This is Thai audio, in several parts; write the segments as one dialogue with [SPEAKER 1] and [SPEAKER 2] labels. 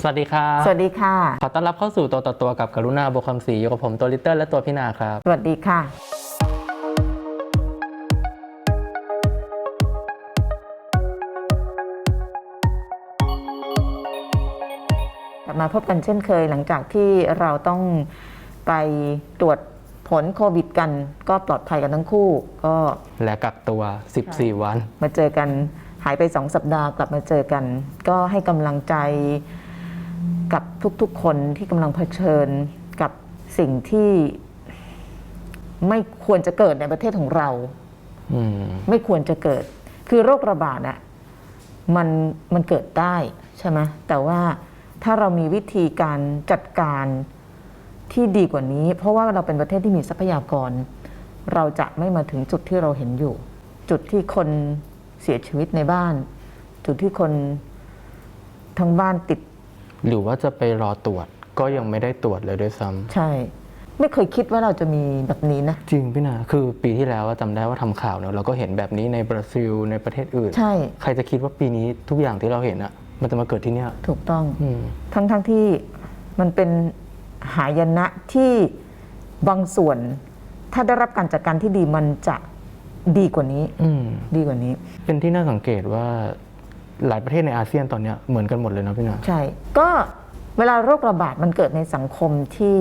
[SPEAKER 1] สวัสดีครับ
[SPEAKER 2] สวัสดีค่ะ
[SPEAKER 1] ขอต้อนรับเข้าสู่ตัวต่อตัวกับกรุณาบุคคำศรีอยู่กับผมตัวลิตเติ้ลและตัวพี่นาครับ
[SPEAKER 2] สวัสดีค่ะ กลับมาพบกันเช่นเคยหลังจากที่เราต้องไปตรวจผลโควิดกันก็ปลอดภัยกันทั้งคู่ ก็
[SPEAKER 1] และกักตัว 14 วัน
[SPEAKER 2] มาเจอกันหายไปสองสัปดาห์กลับมาเจอกัน ก็ให้กำลังใจ กับทุกๆคนที่กำลังเผชิญกับสิ่งที่ไม่ควรจะเกิดในประเทศของเรา
[SPEAKER 1] อืม
[SPEAKER 2] ไม่ควรจะเกิด คือโรคระบาดอะมันมันเกิดได้ใช่ไหมแต่ว่าถ้าเรามีวิธีการจัดการที่ดีกว่านี้ เพราะว่าเราเป็นประเทศที่มีทรัพยากร เราจะไม่มาถึงจุดที่เราเห็นอยู่ จุดที่คนเสียชีวิตในบ้าน จุดที่คนทั้งบ้านติด
[SPEAKER 1] หรือว่าจะไปรอตรวจก็ยังไม่ได้ตรวจเลยด้วยซ้ำ
[SPEAKER 2] ใช่ ไม่เคยคิดว่าเราจะมีแบบนี้นะ
[SPEAKER 1] จริงพี่นาคือปีที่แล้วอะจำได้ว่าทำข่าวเนอะเราก็เห็นแบบนี้ในบราซิลในประเทศอื่น
[SPEAKER 2] ใช่
[SPEAKER 1] ใครจะคิดว่าปีนี้ทุกอย่างที่เราเห็นอะมันจะมาเกิดที่เนี่ย
[SPEAKER 2] ถูกต้อง
[SPEAKER 1] อืม
[SPEAKER 2] ทั้งทั้งที่มันเป็นหายนะที่บางส่วน ถ้าได้รับการจัดการที่ดีมันจะดีกว่านี้
[SPEAKER 1] อืม
[SPEAKER 2] ดีกว่านี้
[SPEAKER 1] เป็นที่น่าสังเกตว่า หลายประเทศในอาเซียนตอนเนี้ยเหมือนกันหมดเลยนะพี่นา
[SPEAKER 2] ใช่ ก็เวลาโรคระบาดมันเกิดในสังคมที่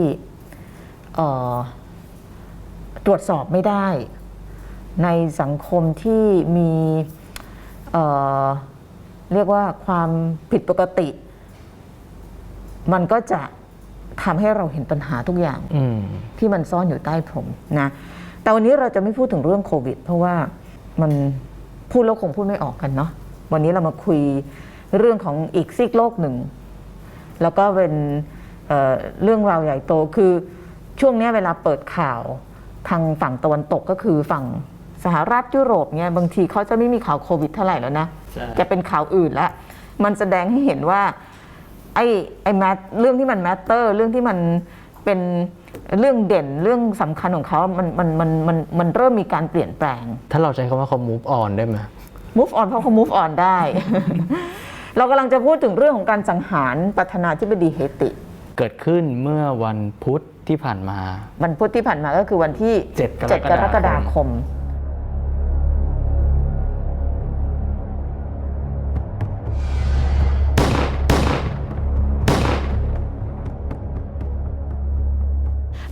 [SPEAKER 2] เอ่อตรวจสอบไม่ได้ ในสังคมที่มีเอ่อเรียกว่าความผิดปกติ มันก็จะทำให้เราเห็นปัญหาทุกอย่าง
[SPEAKER 1] อืม
[SPEAKER 2] ที่มันซ่อนอยู่ใต้พรมนะ แต่วันนี้เราจะไม่พูดถึงเรื่องโควิด เพราะว่ามันพูดแล้วคงพูดไม่ออกกันเนาะ วันนี้เรามาคุยเรื่องของอีกซีกโลกหนึ่ง แล้วก็เป็นเเรื่องราวใหญ่โตคือช่วงนี้เวลาเปิดข่าวทางฝั่งตะวันตกก็คือฝั่งสหรัฐยุโรปเนี่ยบางทีเขาจะไม่มีข่าวโควิดเท่าไหร่แล้วนะ จะเป็นข่าวอื่นละมันแสดงให้เห็นว่า ไอ้ไอ้แมทเรื่องที่มันแมตเตอร์เรื่องที่มันเป็นเรื่องเด่นเรื่องสำคัญของเขามันมันมันมันมันเริ่มมีการเปลี่ยนแปลง
[SPEAKER 1] ถ้าเราใช้คำว่าเขา move on ได้ไหม
[SPEAKER 2] move on เพราะเขา move on ได้ เรากำลังจะพูดถึงเรื่องของการสังหารประธานาธิบดีเฮติ
[SPEAKER 1] เกิดขึ้นเมื่อวันพุธที่ผ่านมา
[SPEAKER 2] วันพุธที่ผ่านมาก็คือวันที่
[SPEAKER 1] เจ็ดกรกฎาคม
[SPEAKER 2] 7กรกฎาคม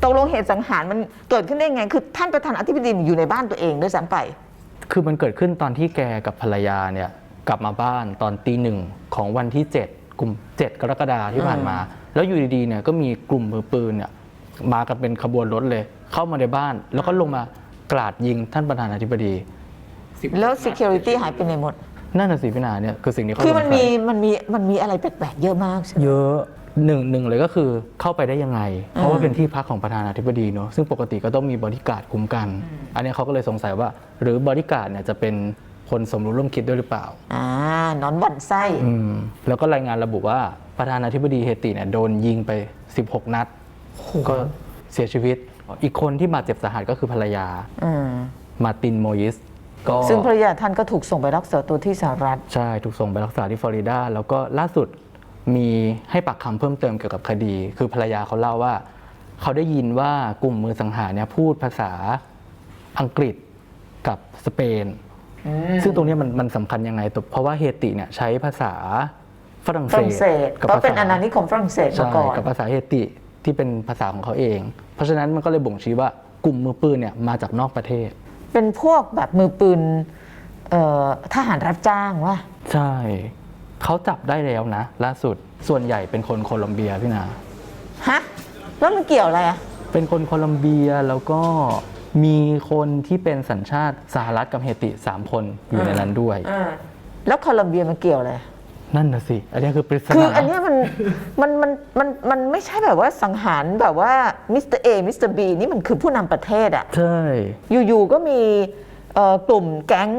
[SPEAKER 2] ตกลงเหตุสังหารมันเกิดขึ้นได้ไง คือท่านประธานาธิบดีอยู่ในบ้านตัวเองด้วยซ้ำไป
[SPEAKER 1] คือมันเกิดขึ้นตอนที่แกกับภรรยาเนี่ยกลับมาบ้านตอนตีหนึ่งของวันที่7กลุ่ม7 กรกฎาที่ผ่านมา แล้วอยู่ดีๆเนี่ยก็มีกลุ่มมือปืนเนี่ยมากันเป็นขบวนรถเลย เข้ามาในบ้าน แล้วก็ลงมากราดยิงท่านประธานาธิบดี
[SPEAKER 2] แล้ว security หายไปไหนหมด
[SPEAKER 1] นั่นน่ะสิพี่นาเนี่ยคือสิ่งที่เขา
[SPEAKER 2] คือมัน
[SPEAKER 1] สงสัย
[SPEAKER 2] มีมันมีมันมีอะไรแปลกๆเยอะมากใช่ไหม
[SPEAKER 1] เยอะ หนึ่งหนึ่งเลยก็คือเข้าไปได้ยังไง เพราะว่าเป็นที่พักของประธานาธิบดีเนอะซึ่งปกติก็ต้องมีบริการดคุ้มกัน อันเนี้ยเขาก็เลยสงสัยว่า หรือบริการดเนี่ยจะเป็นคนสมรู้ร่วมคิดด้วยหรือเปล่า
[SPEAKER 2] อ่านอนบ่อนไส้
[SPEAKER 1] อืมแล้วก็รายงานระบุว่าประธานาธิบดีเฮติเนี่ยโดนยิงไป 16 นัด ก็เสียชีวิต อีกคนที่บาดเจ็บสาหัสก็คือภรรยา
[SPEAKER 2] อืม
[SPEAKER 1] มาร์ตินโมยิสก็
[SPEAKER 2] ซึ่งภรรยาท่านก็ถูกส่งไปรักษาตัวที่สหรัฐ
[SPEAKER 1] ใช่ ถูกส่งไปรักษาที่ฟลอริดา แล้วก็ล่าสุด มีให้ปากคำเพิ่มเติมเกี่ยวกับคดี คือภรรยาเขาเล่าว่า เขาได้ยินว่ากลุ่มมือสังหารเนี่ยพูดภาษาอังกฤษกับสเปน ซึ่งตรงเนี้ยมันมันสำคัญยังไงตัวเพราะว่าเฮติเนี่ยใช้ภาษาฝรั่ง
[SPEAKER 2] ฝรั่งเศส
[SPEAKER 1] กับ
[SPEAKER 2] เพราะ
[SPEAKER 1] ภาษา
[SPEAKER 2] เป็นอาณานิคมฝรั่งเศสมา
[SPEAKER 1] ใช่
[SPEAKER 2] ก่อน
[SPEAKER 1] กับภาษาเฮติที่เป็นภาษาของเขาเอง เพราะฉะนั้นมันก็เลยบ่งชี้ว่ากลุ่มมือปืนเนี่ยมาจากนอกประเทศ
[SPEAKER 2] เป็นพวกแบบมือปืนเอ่อทหารรับจ้างวะ
[SPEAKER 1] ใช่ เขาจับได้แล้วนะ ล่าสุดส่วนใหญ่เป็นคนโคลอมเบียพี่นา
[SPEAKER 2] ฮะ แล้วมันเกี่ยวอะไรอะ
[SPEAKER 1] เป็นคนโคลอมเบียแล้วก็มีคนที่เป็นสัญชาติสหรัฐกับเฮติสามคนอยู่ในนั้นด้วย
[SPEAKER 2] แล้วโคลอมเบียมันเกี่ยวอะไร
[SPEAKER 1] นั่นน่ะสิ อันนี้คือปริศนา
[SPEAKER 2] คืออันเนี้ยมันมันมันมันมันไม่ใช่แบบว่าสังหารแบบว่ามิสเตอร์เอมิสเตอร์บีนี่มันคือผู้นำประเทศอะ
[SPEAKER 1] ใช่
[SPEAKER 2] อยู่ๆก็มีเอ่อกลุ่มแก๊ง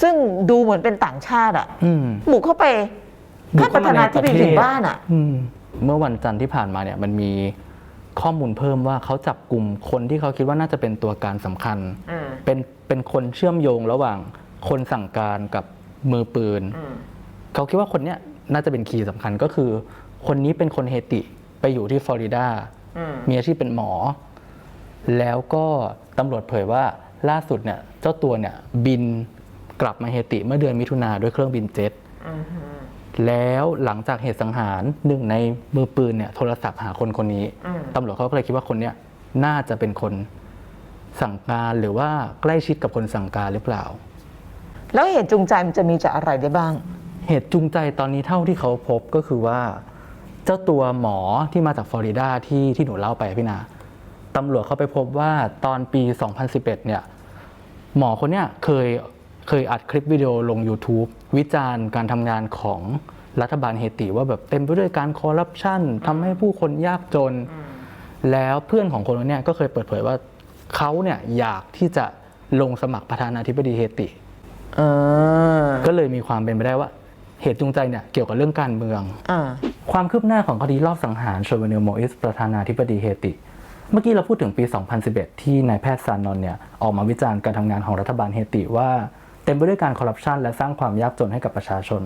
[SPEAKER 2] ซึ่งดูเหมือนเป็นต่างชาติอะ
[SPEAKER 1] อืม
[SPEAKER 2] บุกเข้าไป
[SPEAKER 1] บุ
[SPEAKER 2] ท่ากนป
[SPEAKER 1] เข้า
[SPEAKER 2] ระ
[SPEAKER 1] มา
[SPEAKER 2] ธานาธิบ
[SPEAKER 1] ในประเทศ
[SPEAKER 2] ดีถึงบ้านอะ
[SPEAKER 1] อืม เมื่อวันจันทร์ที่ผ่านมาเนี่ยมันมีข้อมูลเพิ่มว่าเขาจับกลุ่มคนที่เขาคิดว่าน่าจะเป็นตัวการสำคัญ
[SPEAKER 2] อืม
[SPEAKER 1] เป็นเป็นคนเชื่อมโยงระหว่างคนสั่งการกับมือปืนเขาคิดว่าคนเนี้ยน่าจะเป็นคีย์สำคัญก็คือ คนนี้เป็นคนเฮติไปอยู่ที่ฟลอริดามีอาชีพเป็นหมอ แล้วก็ตำรวจเผยว่าล่าสุดเนี่ยเจ้าตัวเนี่ยบิน กลับมาเฮติเมื่อเดือนมิถุนาด้วยเครื่องบินเจ็ตแล้วหลังจากเหตุสังหารหนึ่งในมือปืนเนี่ยโทรศัพท์หาคนคนนี้ตำรวจเขาก็เลยคิดว่าคนเนี้ยน่าจะเป็นคนสั่งการหรือว่าใกล้ชิดกับคนสั่งการหรือเปล่า
[SPEAKER 2] แล้วเหตุจูงใจมันจะมีจากอะไรได้บ้าง
[SPEAKER 1] เหตุจูงใจตอนนี้เท่าที่เขาพบก็คือว่า เจ้าตัวหมอที่มาจากฟลอริดาที่ที่หนูเล่าไปพี่นาตำรวจเขาไปพบว่าตอนปี 2011 เนี่ย หมอคนเนี้ยเคย เคยอัดคลิปวิดีโอลง YouTube วิจารณ์การทำงานของรัฐบาลเฮติว่าแบบเต็มไปด้วยการคอร์รัปชันทำให้ผู้คนยากจน แล้วเพื่อนของคนคนเนี้ยก็เคยเปิดเผยว่าเขาเนี่ยอยากที่จะลงสมัครประธานาธิบดีเฮติ
[SPEAKER 2] เออ
[SPEAKER 1] ก็เลยมีความเป็นไปได้ว่า เหตุจูงใจเนี่ยเกี่ยวกับเรื่องการเมือง
[SPEAKER 2] อ่า
[SPEAKER 1] ความคืบหน้าของคดีรอบสังหารโชเวเนลโมอิสประธานาธิบดีเฮติ เมื่อกี้เราพูดถึงปี 2011 ที่นายแพทย์ซานอนเนี่ยออกมาวิจารณ์การทำงานของรัฐบาลเฮติว่า เต็มไปด้วยการคอร์รัปชันและสร้างความยากจนให้กับประชาชน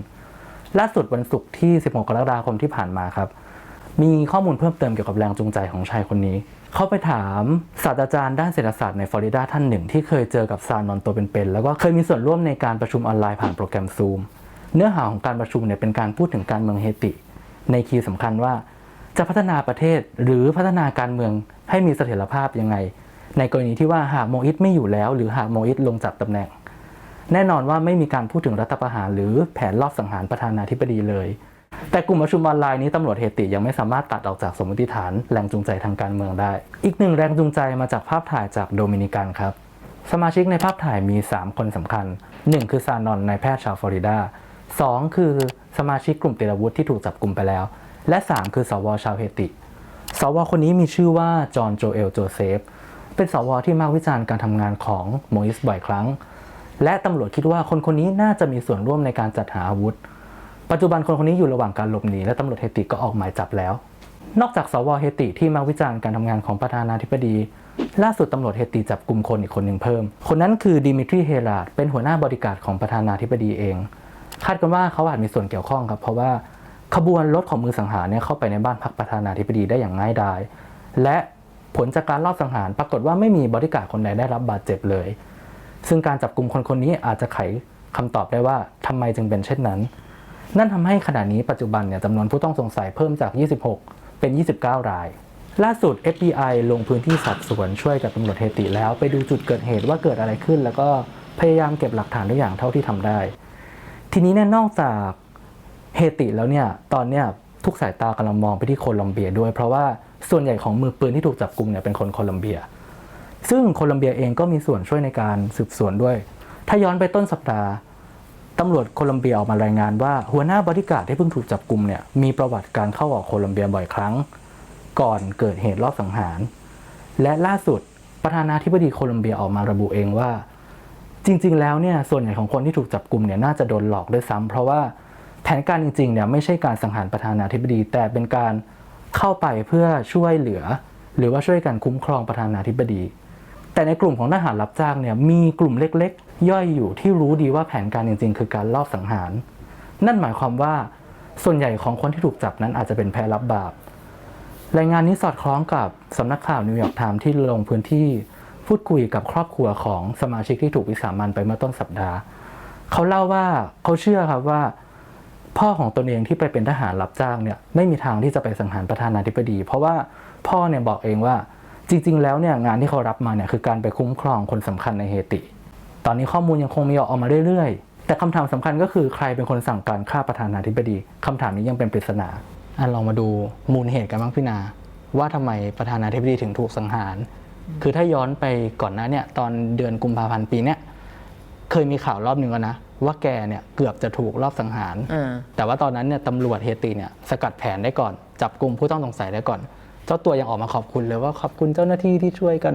[SPEAKER 1] ล่าสุดวันศุกร์ที่ 16 กรกฎาคมที่ผ่านมาครับ มีข้อมูลเพิ่มเติมเกี่ยวกับแรงจูงใจของชายคนนี้ เขาไปถามศาสตราจารย์ด้านเศรษฐศาสตร์ในฟลอริดาท่านหนึ่ง ที่เคยเจอกับซานอนตัวเป็นๆแล้วก็เคยมีส่วนร่วมในการประชุมออนไลน์ผ่านโปรแกรมซูมเนื้อหาของการประชุมเนี่ยเป็นการพูดถึงการเมืองเฮติ ในคีย์สำคัญว่า จะพัฒนาประเทศหรือพัฒนาการเมืองให้มีเสถียรภาพยังไง ในกรณีที่ว่าหากโมอิสไม่อยู่แล้ว หรือหากโมอิสลงจากตำแหน่ง แน่นอนว่าไม่มีการพูดถึงรัฐประหาร หรือแผนรอบสังหารประธานาธิบดีเลย แต่กลุ่มประชุมออนไลน์นี้ตำรวจเฮติยังไม่สามารถตัดออกจากสมมติฐานแรงจูงใจทางการเมืองได้ อีกหนึ่งแรงจูงใจมาจากภาพถ่ายจากโดมินิกันครับ สมาชิกในภาพถ่ายมี 3 คนสำคัญ 1 คือซานอนนายแพทย์ชาวฟลอริดา 2 คือสมาชิกกลุ่มเติรวุฒิที่ถูกจับกลุ่มไปแล้ว และ 3 คือสวชาวเฮติ สวคนนี้มีชื่อว่าจอห์นโจเอลโจเซฟเป็นสวที่มากวิจารณ์การทำงานของโมอิสบ่อยครั้ง และตำรวจคิดว่าคนคนนี้น่าจะมีส่วนร่วมในการจัดหาอาวุธ ปัจจุบันคนคนนี้อยู่ระหว่างการหลบหนีและตำรวจเฮติก็ออกหมายจับแล้ว นอกจากสวเฮติที่มาวิจารณ์การทำงานของประธานาธิบดี ล่าสุดตำรวจเฮติจับกลุ่มคนอีกคนหนึ่งเพิ่ม คนนั้นคือดิมิทรีเฮราดเป็นหัวหน้าบริการของประธานาธิบดีเอง คาดกันว่าเขาอาจมีส่วนเกี่ยวข้องครับ เพราะว่าขบวนรถของมือสังหารเนี่ยเข้าไปในบ้านพักประธานาธิบดีได้อย่างง่ายดายและผลจากการลอบสังหารปรากฏว่าไม่มีบริการคนใดได้รับบาดเจ็บเลย ซึ่งการจับกลุ่มคนคนนี้อาจจะไขคำตอบได้ว่าทำไมจึงเป็นเช่นนั้น นั่นทำให้ขณะนี้ปัจจุบันเนี่ยจำนวนผู้ต้องสงสัยเพิ่มจาก 26 เป็น 29 ราย ล่าสุด FBI ลงพื้นที่สอบสวนช่วยกับตำรวจเฮติแล้วไปดูจุดเกิดเหตุว่าเกิดอะไรขึ้น แล้วก็พยายามเก็บหลักฐานทุกอย่างเท่าที่ทำได้ ทีนี้เนี่ยนอกจากเฮติแล้วเนี่ยตอนเนี้ยทุกสายตากำลังมองไปที่โคลอมเบียด้วย เพราะว่าส่วนใหญ่ของมือปืนที่ถูกจับกลุ่มเนี่ยเป็นคนโคลอมเบีย ซึ่งโคลอมเบียเองก็มีส่วนช่วยในการสืบสวนด้วย ถ้าย้อนไปต้นสัปดาห์ตำรวจโคลอมเบียออกมารายงานว่าหัวหน้าบริการที่เพิ่งถูกจับกลุ่มเนี่ยมีประวัติการเข้าออกโคลอมเบียบ่อยครั้ง ก่อนเกิดเหตุรอบสังหาร และล่าสุดประธานาธิบดีโคลอมเบียออกมาระบุเองว่า จริง ๆ แล้วเนี่ยส่วนใหญ่ของคนที่ถูกจับกลุ่มเนี่ยน่าจะโดนหลอกด้วยซ้ำเพราะว่าแผนการจริงๆเนี่ยไม่ใช่การสังหารประธานาธิบดี แต่เป็นการเข้าไปเพื่อช่วยเหลือ หรือว่าช่วยกันคุ้มครองประธานาธิบดี แต่ในกลุ่มของทหารรับจ้างเนี่ยมีกลุ่มเล็กๆ ย่อยอยู่ที่รู้ดีว่าแผนการจริงๆ คือการลอบสังหาร นั่นหมายความว่าส่วนใหญ่ของคนที่ถูกจับนั้นอาจจะเป็นแพ้รับบาปรายงานนี้สอดคล้องกับสำนักข่าวนิวยอร์กไทม์ที่ลงพื้นที่พูดคุยกับครอบครัวของสมาชิกที่ถูกวิสามันไปเมื่อต้นสัปดาห์ เขาเล่าว่าเขาเชื่อครับว่า พ่อของตนเองที่ไปเป็นทหารรับจ้างเนี่ยไม่มีทางที่จะไปสังหารประธานาธิบดี เพราะว่าพ่อเนี่ยบอกเองว่า จริง ๆ แล้วเนี่ยงานที่เขารับมาเนี่ยคือการไปคุ้มครองคนสำคัญในเฮติ ตอนนี้ข้อมูลยังคงมีออกมาเรื่อยๆ แต่คำถามสำคัญก็คือใครเป็นคนสั่งการฆ่าประธานาธิบดีคำถามนี้ยังเป็นปริศนาอะลองมาดูมูลเหตุกันบ้างพี่นา ว่าทำไมประธานาธิบดีถึงถูกสังหาร คือถ้าย้อนไปก่อนหน้าเนี่ยตอนเดือนกุมภาพันธ์ปีเนี้ยเคยมีข่าวรอบหนึ่งแล้วนะว่าแกเนี่ยเกือบจะถูกรอบสังหาร
[SPEAKER 2] อ่า
[SPEAKER 1] แต่ว่าตอนนั้นเนี่ยตำรวจเฮติเนี่ยสกัดแผนได้ก่อน จับกลุ่มผู้ต้องสงสัยได้ก่อน เจ้าตัวยังออกมาขอบคุณเลยว่าขอบคุณเจ้าหน้าที่ที่ช่วยกัน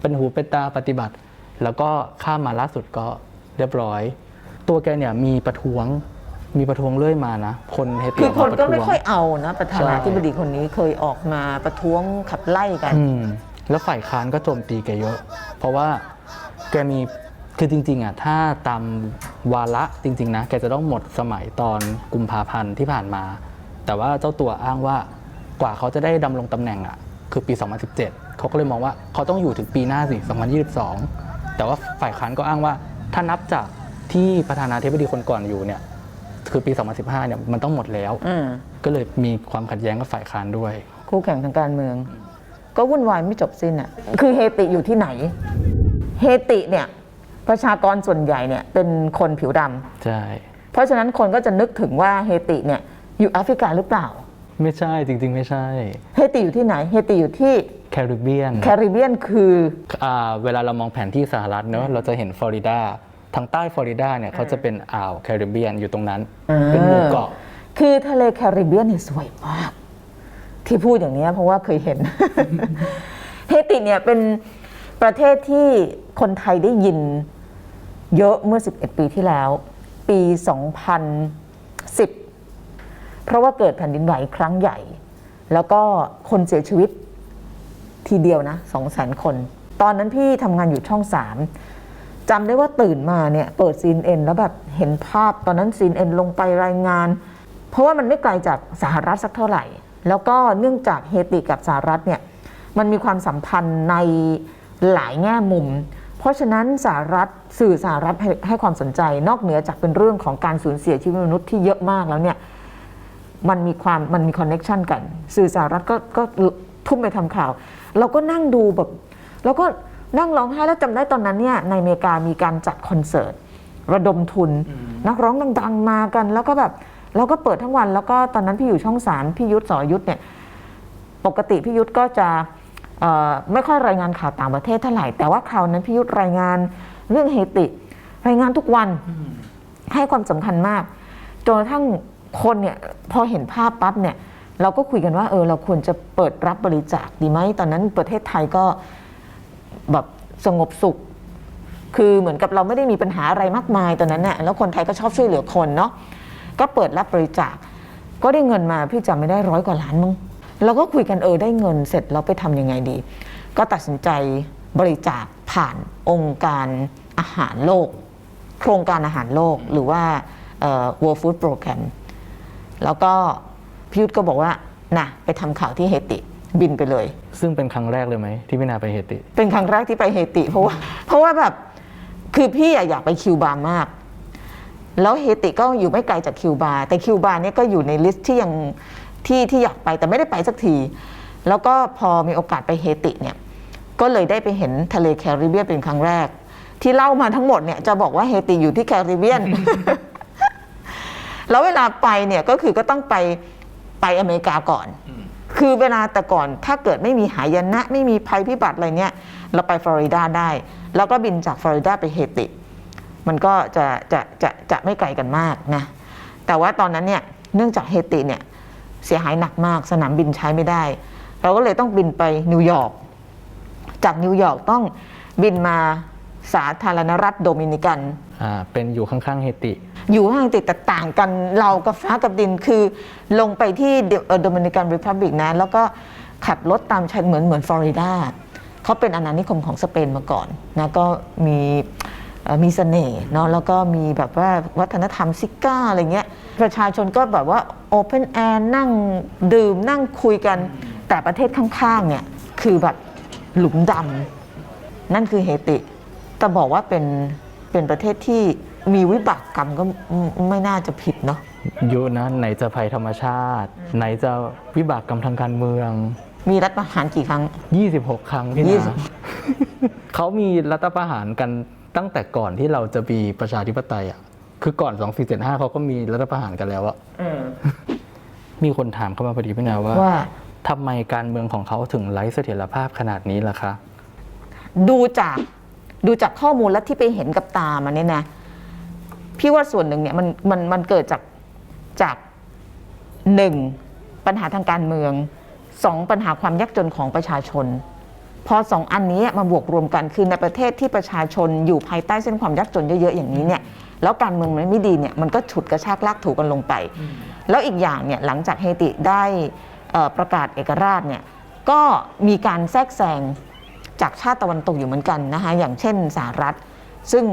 [SPEAKER 1] เป็นหูเป็นตาปฏิบัติ แล้วก็ข้ามมาล่าสุดก็เรียบร้อย ตัวแกเนี่ยมีประท้วงมีประท้วงเรื่อยมานะ คนเฮติ
[SPEAKER 2] คือคน
[SPEAKER 1] กาประ
[SPEAKER 2] ก็
[SPEAKER 1] ท้วง
[SPEAKER 2] ไม่ค่อยเอานะ ประธานาธิบดี
[SPEAKER 1] ใช่
[SPEAKER 2] คนนี้เคยออกมาประท้วงขับไล่กัน
[SPEAKER 1] อืมแล้วฝ่ายค้านก็โจมตีแกเยอะ เพราะว่าแกมีคือจริงๆอะถ้าตามวาระจริง ๆ นะ แกจะต้องหมดสมัยตอนกุมภาพันธ์ที่ผ่านมา แต่ว่าเจ้าตัวอ้างว่า กว่าเขาจะได้ดำรงตำแหน่งอะคือปี 2017 เขาก็เลยมองว่าเขาต้องอยู่ถึงปีหน้าสิ 2022 แต่ว่าฝ่ายค้านก็อ้างว่า ถ้านับจากที่ประธานาธิบดีคนก่อนอยู่เนี่ย คือปี 2015 เนี่ยมันต้องหมดแล้ว
[SPEAKER 2] อืม
[SPEAKER 1] ก็เลยมีความขัดแย้งกับฝ่ายค้านด้วย
[SPEAKER 2] คู่แข่งทางการเมือง ก็วุ่นวายไม่จบสิ้นอะ คือเฮติอยู่ที่ไหน เฮติเนี่ย ประชากรส่วนใหญ่เนี่ย เป็นคนผิวดำ
[SPEAKER 1] ใช่
[SPEAKER 2] เพราะฉะนั้นคนก็จะนึกถึงว่าเฮติเนี่ย อยู่แอฟริกาหรือเปล่า
[SPEAKER 1] ไม่ใช่จริง ๆ ไม่ใช่
[SPEAKER 2] เฮติอยู่ที่ไหนเฮติอยู่ที่
[SPEAKER 1] แคริบเบียน
[SPEAKER 2] แคริบเบียนคือ
[SPEAKER 1] อ่าเวลาเรามองแผนที่สหรัฐเนอะเราจะเห็นฟลอริดาทางใต้ฟลอริดาเนี่ยเขาจะเป็นอ่าวแคริบเบียนอยู่ตรงนั้น เป็นหมู่เกาะ
[SPEAKER 2] คือทะเลแคริบเบียนเนี่ยสวยมาก ที่พูดอย่างนี้ยเพราะว่าเคยเห็น เฮติเนี่ยเป็นประเทศที่คนไทยได้ยินเยอะเมื่อ 11 ปีที่แล้ว ปี 2010 เพราะว่าเกิดแผ่นดินไหวครั้งใหญ่ แล้วก็คนเสียชีวิตทีเดียวนะ2 0 0 0 0 0คน ตอนนั้นพี่ทำงานอยู่ช่อง3จำได้ว่าตื่นมาเนี่ยเปิดซีนเอ็นแล้วแบบเห็นภาพตอนนั้นซีนเอ็นลงไปรายงาน เพราะว่ามันไม่ไกลจากสหรัฐสักเท่าไหร่ แล้วก็เนื่องจากเฮติกับสหรัฐเนี่ยมันมีความสัมพันธ์ในหลายแง่มุม เพราะฉะนั้นสหรัฐสื่อสหรัฐให้ให้ความสนใจ นอกเหนือจากเป็นเรื่องของการสูญเสียชีวิตมนุษย์ที่เยอะมากแล้วเนี่ย มันมีความมันมีคอนเน็ชันกัน สื่อสหรัฐก็ก็ทุ่มไปทำข่าว เราก็นั่งดูแบบแล้วก็นั่งร้องไห้แล้วจำได้ตอนนั้นเนี่ยในอเมริกามีการจัดคอนเสิร์ตระดมทุน นักร้องดังๆมากัน แล้วก็แบบเราก็เปิดทั้งวันแล้วก็ตอนนั้นพี่อยู่ช่องสามพี่ยุทธสรยุทธเนี่ยปกติพี่ยุทธก็จะเอ่อไม่ค่อยรายงานข่าวต่างประเทศเท่าไหร่ แต่ว่าคราวนั้นพี่ยุทธรายงานเรื่องเฮติ รายงานทุกวันให้ความสำคัญมากจนกระทั่ง คนเนี่ยพอเห็นภาพปั๊บเนี่ยเราก็คุยกันว่าเออเราควรจะเปิดรับบริจาคดีไหมตอนนั้นประเทศไทยก็แบบสงบสุข คือเหมือนกับเราไม่ได้มีปัญหาอะไรมากมายตอนนั้นเนี่ยแล้วคนไทยก็ชอบช่วยเหลือคนเนาะก็เปิดรับบริจาค ก็ได้เงินมาพี่จำไม่ได้ร้อยกว่าล้านมั้งเราก็คุยกันเออได้เงินเสร็จเราไปทำยังไงดี ก็ตัดสินใจบริจาคผ่านองค์การอาหารโลก โครงการอาหารโลกหรือว่า World Food Program แล้วก็พี่ยุทธก็บอกว่าน่ะไปทำข่าวที่เฮติบินไปเลย
[SPEAKER 1] ซึ่งเป็นครั้งแรกเลยไหมที่พี่นาไปเฮติ
[SPEAKER 2] เป็นครั้งแรกที่ไปเฮติ เพราะว่าเพราะว่าแบบคือพี่อะอยากไปคิวบามาก แล้วเฮติก็อยู่ไม่ไกลจากคิวบาแต่คิวบาเนี่ยก็อยู่ในลิสต์ที่ยังที่ที่อยากไปแต่ไม่ได้ไปสักทีแล้วก็พอมีโอกาสไปเฮติเนี่ยก็เลยได้ไปเห็นทะเลแคริบเบียนเป็นครั้งแรก ที่เล่ามาทั้งหมดเนี่ยจะบอกว่าเฮติอยู่ที่แคริบเบียน แล้วเวลาไปเนี่ยก็คือก็ต้องไปไปอเมริกาก่อน คือเวลาแต่ก่อนถ้าเกิดไม่มีหายนะ ไม่มีภัยพิบัติอะไรเนี่ยเราไปฟลอริดาได้ แล้วก็บินจากฟลอริดาไปเฮติ มันก็จะจะจะจะไม่ไกลกันมากนะแต่ว่าตอนนั้นเนี่ยเนื่องจากเฮติเนี่ยเสียหายหนักมากสนามบินใช้ไม่ได้ เราก็เลยต้องบินไปนิวยอร์กจากนิวยอร์กต้องบินมาสาธารณรัฐโดมินิกัน
[SPEAKER 1] อ่า เป็นอยู่ข้างๆเฮติ
[SPEAKER 2] อยู่ห่างติดแต่ต่างกันเรากับฟ้ากับดินคือลงไปที่โดมินิกันริพับลิกนะแล้วก็ขับรถตามชายเหมือนเหมือนฟลอริดาเขาเป็นอาณานิคมของสเปนมาก่อนนะก็มีมีเสน่ห์เนาะแล้วก็มีแบบว่าวัฒนธรรมซิก้าอะไรเงี้ยประชาชนก็แบบว่าโอเพนแอร์นั่งดื่มนั่งคุยกันแต่ประเทศข้างๆเนี่ยคือแบบหลุมดำนั่นคือเฮติ แต่บอกว่าเป็นเป็นประเทศที่ มีวิบากกรรมก็ไม่ไม่น่าจะผิดเนาะ
[SPEAKER 1] เยอะนะไหนจะภัยธรรมชาติ ไหนจะวิบากกรรมทางการเมือง
[SPEAKER 2] มีรัฐประหารกี่ครั้ง
[SPEAKER 1] 26 ครั้งพี่
[SPEAKER 2] ยี่
[SPEAKER 1] นา
[SPEAKER 2] สิบ
[SPEAKER 1] เขามีรัฐประหารกันตั้งแต่ก่อนที่เราจะมีประชาธิปไตยอะคือก่อน 2475เขาก็มีรัฐประหารกันแล้วอะมีคนถามเข้ามาพอดีพี่นาว่า
[SPEAKER 2] ว่า
[SPEAKER 1] ทำไมการเมืองของเขาถึงไร้เสถียรภาพขนาดนี้ล่ะคะ
[SPEAKER 2] ดูจากดูจากข้อมูลและที่ไปเห็นกับตามันเนี่ยนะ พี่ว่าส่วนหนึ่งเนี่ยมันมันมันเกิดจากจากหนึ่งปัญหาทางการเมืองสองปัญหาความยากจนของประชาชน พอสองอันนี้มาบวกรวมกันคือในประเทศที่ประชาชนอยู่ภายใต้เส้นความยากจนเยอะๆอย่างนี้เนี่ยแล้วการเมืองมันไม่ดีเนี่ยมันก็ฉุดกระชากลากถูกันลงไป แล้วอีกอย่างเนี่ยหลังจากเฮติได้ประกาศเอกราชเนี่ยก็มีการแทรกแซงจากชาติตะวันตกอยู่เหมือนกันนะคะอย่างเช่นสหรัฐ ซึ่ง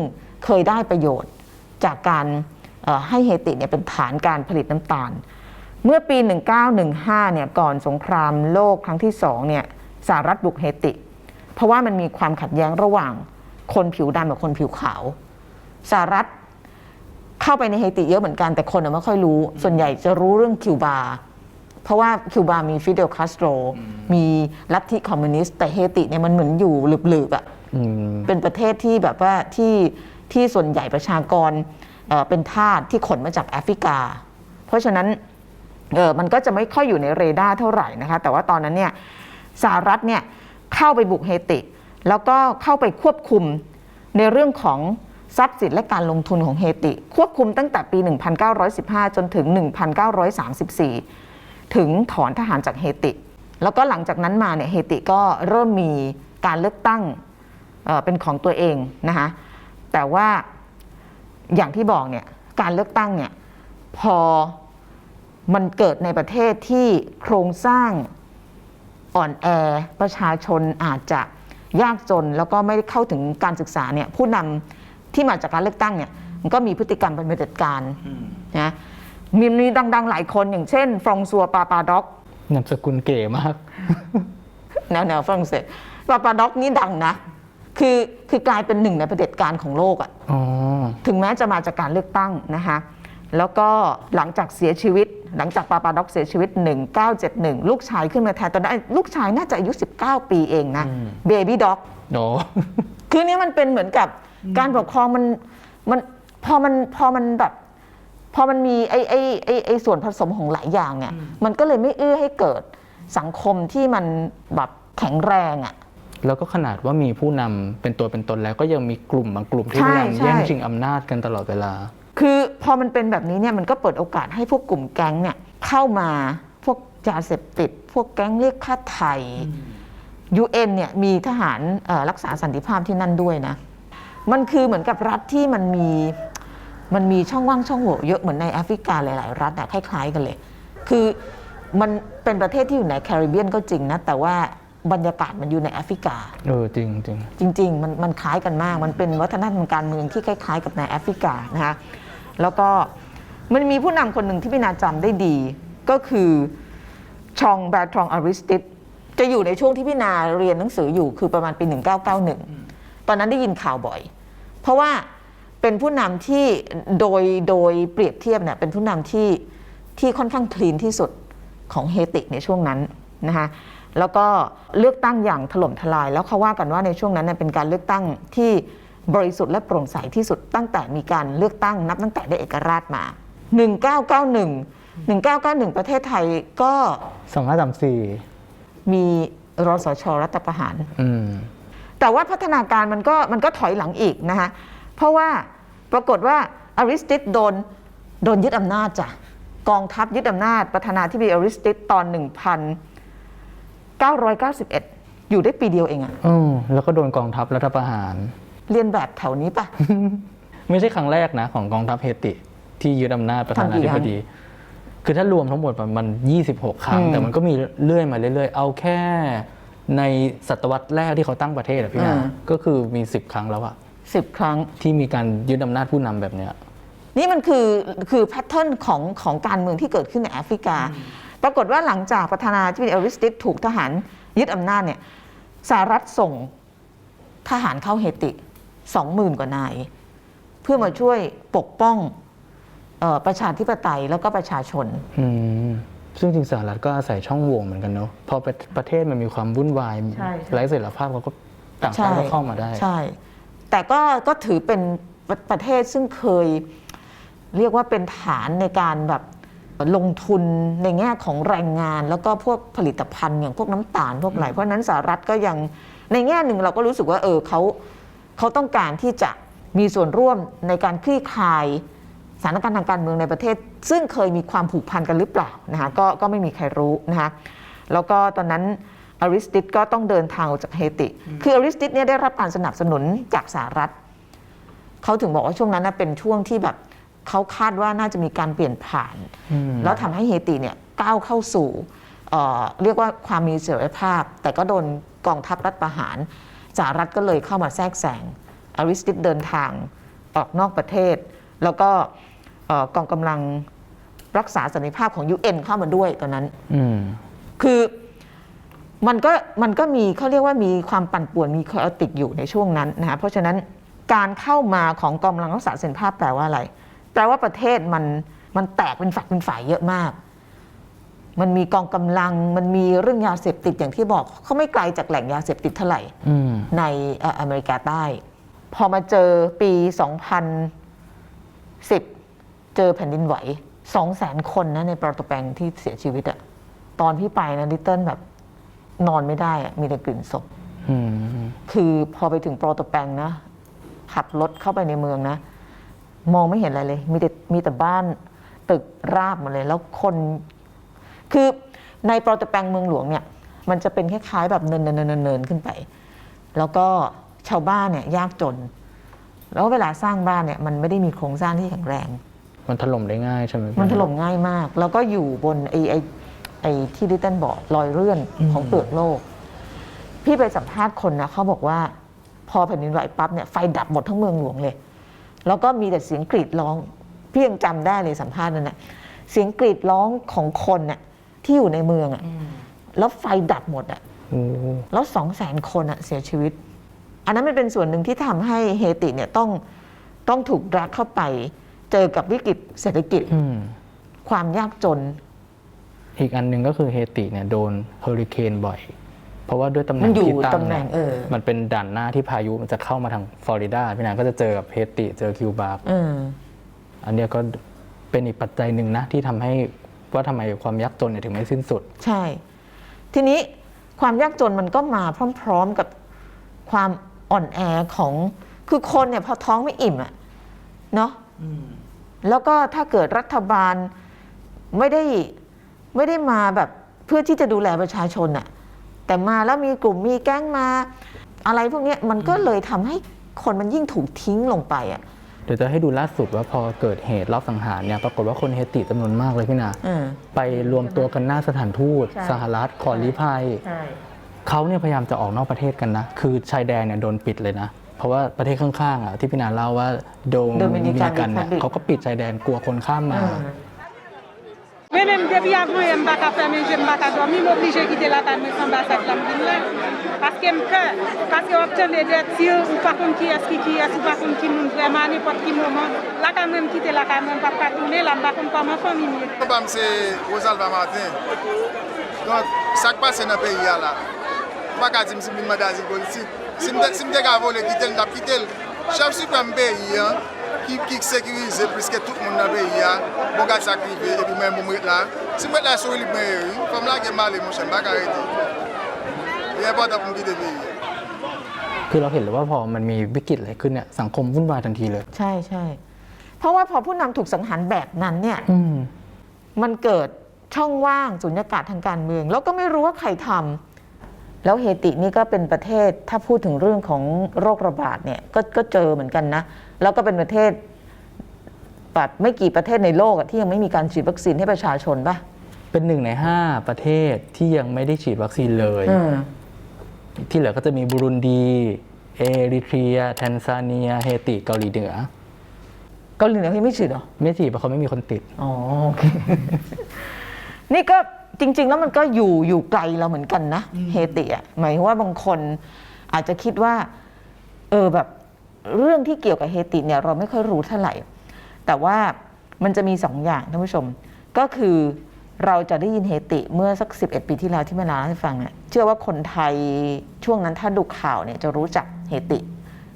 [SPEAKER 2] เคยได้ประโยชน์ จากการเอ่อให้เฮติเนี่ยเป็นฐานการผลิตน้ำตาล เมื่อปี 1915 เนี่ยก่อนสงครามโลกครั้งที่สองเนี่ยสหรัฐบุกเฮติ เพราะว่ามันมีความขัดแย้งระหว่างคนผิวดำกับคนผิวขาวสหรัฐเข้าไปในเฮติเยอะเหมือนกันแต่คนน่ะไม่ค่อยรู้ ส่วนใหญ่จะรู้เรื่องคิวบาเพราะว่าคิวบามีฟิเดลคาสโตรมีลัทธิคอมมิวนิสต์แต่เฮติเนี่ยมันเหมือนอยู่หลืบๆอะ
[SPEAKER 1] อืม
[SPEAKER 2] เป็นประเทศที่แบบว่าที่ ที่ส่วนใหญ่ประชากรเป็นทาสที่ขนมาจากแอฟริกา เพราะฉะนั้นเออมันก็จะไม่ค่อยอยู่ในเรดาร์เท่าไหร่นะคะ แต่ว่าตอนนั้นเนี่ยสหรัฐเนี่ยเข้าไปบุกเฮติ แล้วก็เข้าไปควบคุมในเรื่องของทรัพย์สินและการลงทุนของเฮติ ควบคุมตั้งแต่ปี 1915 จนถึง 1934 ถึงถอนทหารจากเฮติ แล้วก็หลังจากนั้นมาเนี่ยเฮติก็เริ่มมีการเลือกตั้งเเป็นของตัวเองนะคะ แต่ว่าอย่างที่บอกเนี่ยการเลือกตั้งเนี่ยพอมันเกิดในประเทศที่โครงสร้างอ่อนแอประชาชนอาจจะยากจนแล้วก็ไม่ได้เข้าถึงการศึกษาเนี่ยผู้นำที่มาจากการเลือกตั้งเนี่ยมันก็มีพฤติกรรมเป็นเผด็จการนะมีมีดัง ๆ หลายคนอย่างเช่น ฟรองซัวปาปาด็อก
[SPEAKER 1] นามสกุลเก๋มาก
[SPEAKER 2] แนวแนวฝรั่งเศสปาปาด็อกนี่ดังนะ คือคือกลายเป็นหนึ่งในประเผด็จการของโลกอะ
[SPEAKER 1] อ๋อ
[SPEAKER 2] ถึงแม้จะมาจากการเลือกตั้งนะคะแล้วก็หลังจากเสียชีวิต หลังจากปาปาด็อกเสียชีวิต 1971 ลูกชายขึ้นมาแทนตอนนั้นลูกชายน่าจะอายุ 19 ปีเองนะ
[SPEAKER 1] อืม
[SPEAKER 2] เบบี้ด็อก
[SPEAKER 1] โน
[SPEAKER 2] คือเนี่ยมันเป็นเหมือนกับการปกครองมันมันพอมันพอมันแบบพอมันมีไอ้ไอ้ไอ้ไอ้ส่วนผสมของหลายอย่างเนี่ยมันก็เลยไม่เอื้อให้เกิดสังคมที่มันแบบแข็งแรงอะ
[SPEAKER 1] แล้วก็ขนาดว่ามีผู้นำเป็นตัวเป็นตนแล้วก็ยังมีกลุ่มบางกลุ่มที่
[SPEAKER 2] ใช่
[SPEAKER 1] พยายาม
[SPEAKER 2] ใช่
[SPEAKER 1] แย่งชิงอำนาจกันตลอดเวลา
[SPEAKER 2] คือพอมันเป็นแบบนี้เนี่ยมันก็เปิดโอกาสให้พวกกลุ่มแก๊งเนี่ยเข้ามาพวกยาเสพติด พวกแก๊งเรียกค่าไทย UN เนี่ยมีทหารเอ่อรักษาสันติภาพที่นั่นด้วยนะ มันคือเหมือนกับรัฐที่มันมีมันมีช่องว่างช่องโหว่เยอะเหมือนในแอฟริกาหลาย ๆ รัฐอะคล้าย ๆ กันเลย คือมันเป็นประเทศที่อยู่ในแคริบเบียนก็จริงนะ แต่ว่า บรรยากาศมันอยู่ในแอฟริกา
[SPEAKER 1] เออจริงจริง
[SPEAKER 2] จริง ๆ มันมันคล้ายกันมาก มันเป็นวัฒนธรรมการเมืองที่คล้าย ๆ กับในแอฟริกานะคะแล้วก็มันมีผู้นำคนหนึ่งที่พี่นาจำได้ดี ก็คือชองแบทรองอาริสติสจะอยู่ในช่วงที่พี่นาเรียนหนังสืออยู่คือประมาณปี 1991 ตอนนั้นได้ยินข่าวบ่อย เพราะว่าเป็นผู้นำที่โดยโดยเปรียบเทียบเนี่ยเป็นผู้นำที่ที่ค่อนข้างคลีนที่สุดของเฮติในช่วงนั้นนะคะ แล้วก็เลือกตั้งอย่างถล่มทลาย แล้วเขาว่ากันว่าในช่วงนั้นเป็นการเลือกตั้งที่บริสุทธิ์และโปร่งใสที่สุดตั้งแต่มีการเลือกตั้งนับตั้งแต่ได้เอกราชมา 1991 1991 ประเทศไทยก็
[SPEAKER 1] สองห้าสามสี่
[SPEAKER 2] มีรสชรัฐประหาร
[SPEAKER 1] อืม
[SPEAKER 2] แต่ว่าพัฒนาการมันก็มันก็ถอยหลังอีกนะคะเพราะว่าปรากฏว่าอาริสติสโดนโดนยึดอำนาจจ้ะกองทัพยึดอำนาจประธานาธิบดีอาริสติสตอน 1991 อยู่ได้ปีเดียวเองอะ
[SPEAKER 1] เออแล้วก็โดนกองทัพรัฐประหาร
[SPEAKER 2] เรียนแบบแถวนี้ปะ
[SPEAKER 1] ไม่ใช่ครั้งแรกนะ ของกองทัพเฮติ ที่ยึดอำนาจประธานาธิบดี คือถ้ารวมทั้งหมดมัน 26 ครั้ง
[SPEAKER 2] อืม
[SPEAKER 1] แต่มันก็มีเรื่อยมาเรื่อยๆ เอาแค่ในศตวรรษแรกที่เขาตั้งประเทศอะพี่นา
[SPEAKER 2] อืม
[SPEAKER 1] ก็คือมี 10 ครั้งแล้วอะ
[SPEAKER 2] สิบครั้ง
[SPEAKER 1] ที่มีการยึดอำนาจผู้นำแบบเนี้ย
[SPEAKER 2] นี่มันคือคือแพทเทิร์นของของการเมืองที่เกิดขึ้นในแอฟริกา ปรากฏว่าหลังจากประธานาธิบดีอาริสติสถูกทหารยึดอำนาจเนี่ยสหรัฐส่งทหารเข้าเฮติสองหมื่นกว่านาย เพื่อมาช่วยปกป้องเออประชาธิปไตยแล้วก็ประชาชน
[SPEAKER 1] อืมซึ่งจริงสหรัฐก็อาศัยช่องโหว่เหมือนกันเนาะพอประประเทศมันมีความวุ่นวาย
[SPEAKER 2] ใช่ใช่
[SPEAKER 1] ไร้เสถียรภาพเขาก็ต่างชาติก็เข้ามาได้
[SPEAKER 2] ใช่ แต่ก็ก็ถือเป็นประประเทศซึ่งเคย เรียกว่าเป็นฐานในการแบบ ลงทุนในแง่ของแรงงาน แล้วก็พวกผลิตภัณฑ์อย่างพวกน้ำตาลพวกอะไรเพราะฉะนั้นสหรัฐก็ยังในแง่หนึ่งเราก็รู้สึกว่าเออเขาเขาต้องการที่จะมีส่วนร่วมในการคลี่คลายสถานการณ์ทางการเมืองในประเทศ ซึ่งเคยมีความผูกพันกันหรือเปล่านะคะก็ก็ไม่มีใครรู้นะคะแล้วก็ตอนนั้นอาริสติสก็ต้องเดินทางออกจากเฮติ คืออาริสติสเนี่ยได้รับการสนับสนุนจากสหรัฐ เขาถึงบอกว่าช่วงนั้นนะเป็นช่วงที่แบบ เขาคาดว่าน่าจะมีการเปลี่ยนผ่าน
[SPEAKER 1] อืม
[SPEAKER 2] แล้วทำให้เฮติเนี่ยก้าวเข้าสู่เอ่อเรียกว่าความมีเสรีภาพ แต่ก็โดนกองทัพรัฐประหารสหรัฐก็เลยเข้ามาแทรกแซงอาริสติสเดินทางออกนอกประเทศ แล้วก็เอ่อกองกำลังรักษาสันติภาพของ UN เข้ามาด้วยตอนนั้น
[SPEAKER 1] อืม
[SPEAKER 2] คือมันก็มันก็มีเขาเรียกว่ามีความปั่นป่วนมีคอติกอยู่ในช่วงนั้นนะคะเพราะฉะนั้นการเข้ามาของกองกำลังรักษาสันติภาพแปลว่าอะไร แปลว่าประเทศมันมันแตกเป็นฝักเป็นฝ่ายเยอะมาก มันมีกองกำลัง มันมีเรื่องยาเสพติดอย่างที่บอกเขาไม่ไกลจากแหล่งยาเสพติดเท่าไหร่
[SPEAKER 1] อืม
[SPEAKER 2] ในเอ่ออเมริกาใต้ พอมาเจอปี 2010 เจอแผ่นดินไหว200,000คนนะในปอร์โตแปงที่เสียชีวิตอะตอนพี่ไปนะลิตเติ้ลแบบนอนไม่ได้อะมีแต่กลิ่นศพ
[SPEAKER 1] อืม
[SPEAKER 2] คือพอไปถึงปอร์โตแปงนะขับรถเข้าไปในเมืองนะ มองไม่เห็นอะไรเลย มีแต่มีแต่บ้านตึกราบหมดเลย แล้วคนคือในปอร์โตแปงเมืองหลวงเนี่ย มันจะเป็นคล้ายๆแบบเนินเนินเนินเนินขึ้นไป แล้วก็ชาวบ้านเนี่ยยากจน แล้วเวลาสร้างบ้านเนี่ยมันไม่ได้มีโครงสร้างที่แข็งแรง
[SPEAKER 1] มันถล่มได้ง่ายใช่ไหม
[SPEAKER 2] มันถล่มง่ายมาก แล้วก็อยู่บนไอ้ไอ้ไอ้ที่ดิเตันบอกรอยเลื่อนของเปลือกโลก พี่ไปสัมภาษณ์คนนะเขาบอกว่า พอแผ่นดินไหวปั๊บเนี่ยไฟดับหมดทั้งเมืองหลวงเลย แล้วก็มีแต่เสียงกรีดร้อง พี่ยังจำได้เลยสัมภาษณ์นั้นนะเสียงกรีดร้องของคนน่ะที่อยู่ในเมืองอะแล้วไฟดับหมดอะ
[SPEAKER 1] โอ้
[SPEAKER 2] แล้วสองแสนคนอะเสียชีวิต อันนั้นมันเป็นส่วนหนึ่งที่ทำให้เฮติเนี่ยต้องต้องถูกดรักเข้าไป เจอกับวิกฤตเศรษฐกิจ
[SPEAKER 1] อืม
[SPEAKER 2] ความยากจน
[SPEAKER 1] อีกอันหนึ่งก็คือเฮติเนี่ยโดนเฮอริเคนบ่อย เพราะว่าด้วยตำแหน่
[SPEAKER 2] มั
[SPEAKER 1] ง
[SPEAKER 2] นอยู่
[SPEAKER 1] ที่ตั้ง
[SPEAKER 2] ตำแหน่ง
[SPEAKER 1] เนี่ย
[SPEAKER 2] เออ
[SPEAKER 1] มันเป็นด่านหน้าที่พายุมันจะเข้ามาทางฟลอริดาพี่นางก็จะเจอกับเฮติเจอคิวบา
[SPEAKER 2] เออ
[SPEAKER 1] อันเนี้ยก็เป็นอีกปัจจัยหนึ่งนะที่ทำให้ว่าทำไมความยากจนเนี่ยถึงไม่สิ้นสุด
[SPEAKER 2] ใช่ ทีนี้ความยากจนมันก็มาพร้อม ๆกับความอ่อนแอของคือคนเนี่ยพอท้องไม่อิ่มอะเนาะแล้วก็ถ้าเกิดรัฐบาลไม่ได้ไม่ได้มาแบบเพื่อที่จะดูแลประชาชนอะ แต่มาแล้วมีกลุ่มมีแก๊งมา อะไรพวกเนี้ยมันก็เลยทำให้คนมันยิ่งถูกทิ้งลงไปอะ
[SPEAKER 1] เดี๋ยวจะให้ดูล่าสุดว่าพอเกิดเหตุรอบสังหารเนี่ยปรากฏว่าคนเฮติจำนวนมากเลยพี่นา
[SPEAKER 2] เออ
[SPEAKER 1] ไปรวมตัวกันหน้าสถานทูต
[SPEAKER 2] ใช่
[SPEAKER 1] สหรัฐขอลี้ภัย
[SPEAKER 2] ใช่
[SPEAKER 1] เขาเนี่ยพยายามจะออกนอกประเทศกันนะ คือชายแดนเนี่ยโดนปิดเลยนะเพราะว่าประเทศข้างๆอะที่พี่นาเล่าว่าโดมินิ
[SPEAKER 2] Dominican
[SPEAKER 1] กันเนี่ย
[SPEAKER 2] Republic
[SPEAKER 1] เขาก็ปิดชายแดนกลัวคนข้ามมา
[SPEAKER 3] Mwen mèm debi avon yon baka fèmè, jè mbaka domi, m oblige gite la tan mè san basak la mbin la. Paske m kè, paske opten de det tir, ou pakon ki eski ki es, ou pakon ki moun vreman, nipot ki mouman. La tan mèm gite la tan mèm, pap katoune, la mbakon pa mè fòm imye.
[SPEAKER 4] Mwen bam se Rosalva Martin, donk sakpa se nan peyi ya la. Baka di msi bin mada zil politik, si m dek avon le gite l, dap gite l. Chèv si pèm peyi ya, ki, ki sekirize priske tout moun nan peyi ya. Bon ka sakrive, epi mwen moun mwet la. Si mwet la sou li mwen yeri, fom la gen male moun chen, baka redi. E important pou mkite peyi ya.
[SPEAKER 1] คือเราเห็นเลยว่าพอมันมีวิกฤตอะไรขึ้นเนี่ยสังคมวุ่นวายทันทีเลย
[SPEAKER 2] ใช่ใช่เพราะว่าพอผู้นำถูกสังหารแบบนั้นเนี่ย
[SPEAKER 1] อืม
[SPEAKER 2] มันเกิดช่องว่างสุญญากาศทางการเมือง แล้วก็ไม่รู้ว่าใครทำ แล้วเฮตินี่ก็เป็นประเทศถ้าพูดถึงเรื่องของโรคระบาดเนี่ยก็ก็เจอเหมือนกันนะ แล้วก็เป็นประเทศแบบไม่กี่ประเทศในโลกอะที่ยังไม่มีการฉีดวัคซีนให้ประชาชนป่ะ
[SPEAKER 1] เป็นหนึ่งในห้าประเทศที่ยังไม่ได้ฉีดวัคซีนเลย ที่เหลือก็จะมีบุรุนดี เอริเทรีย แทนซาเนีย เฮติ เกาหลีเหนือ
[SPEAKER 2] เกาหลีเหนือยังไม่ฉีดเหรอ
[SPEAKER 1] ไม่ฉีดเพราะเขาไม่มีคนติด
[SPEAKER 2] อ๋อ โอเค นี่ก็ จริง ๆ แล้วมันก็อยู่อยู่ไกลเราเหมือนกันนะเฮติอะหมายถึงว่าบางคนอาจจะคิดว่า เออแบบเรื่องที่เกี่ยวกับเฮติเนี่ยเราไม่ค่อยรู้เท่าไหร่ แต่ว่ามันจะมีสองอย่างท่านผู้ชม ก็คือเราจะได้ยินเฮติเมื่อสัก 11 ปีที่แล้วที่แม่นาเล่าให้ฟังเนี่ยเชื่อว่าคนไทยช่วงนั้นถ้าดูข่าวเนี่ยจะรู้จักเฮติ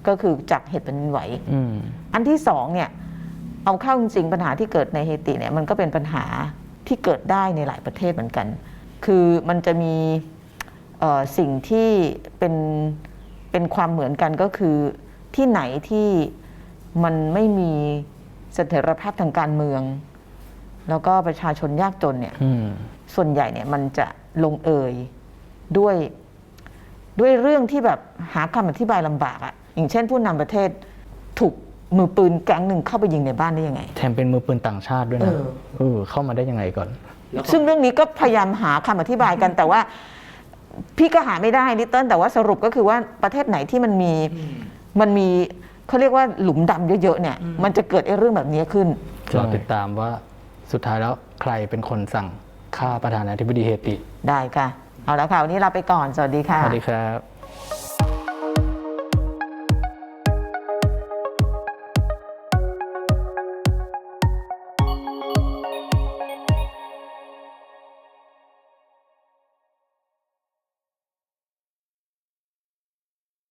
[SPEAKER 2] ก็คือจากเหตุแผ่นดินไหว
[SPEAKER 1] อืม
[SPEAKER 2] อันที่สองเนี่ยเอาเข้าจริงๆปัญหาที่เกิดในเฮติเนี่ยมันก็เป็นปัญหา ที่เกิดได้ในหลายประเทศเหมือนกัน คือมันจะมีเอ่อสิ่งที่เป็นเป็นความเหมือนกันก็คือที่ไหนที่มันไม่มีเสถียรภาพทางการเมือง แล้วก็ประชาชนยากจนเนี่ย
[SPEAKER 1] อืม
[SPEAKER 2] ส่วนใหญ่เนี่ยมันจะลงเอยด้วยด้วยเรื่องที่แบบหาคำอธิบายลำบากอะอย่างเช่นผู้นำประเทศถูก มือปืนแก๊งหนึ่งเข้าไปยิงในบ้านได้ยังไง
[SPEAKER 1] แถมเป็นมือปืนต่างชาติด้วยนะ
[SPEAKER 2] เออ
[SPEAKER 1] เออเข้ามาได้ยังไงก่อน
[SPEAKER 2] ซึ่งเรื่องนี้ก็พยายามหาคำอธิบายกันแต่ว่า พี่ก็หาไม่ได้นิตเติ้ลแต่ว่าสรุปก็คือว่าประเทศไหนที่มันมีมันมีเขาเรียกว่าหลุมดำเยอะๆเนี่ย มันจะเกิดไอ้เรื่องแบบนี้ขึ้น
[SPEAKER 1] รอติดตามว่าสุดท้ายแล้วใครเป็นคนสั่งฆ่าประธานาธิบดีเฮติ
[SPEAKER 2] ได้ค่ะ เอาละค่ะ วันนี้ลาไปก่อน สวัสดีค่ะ
[SPEAKER 1] สวัสดีครับ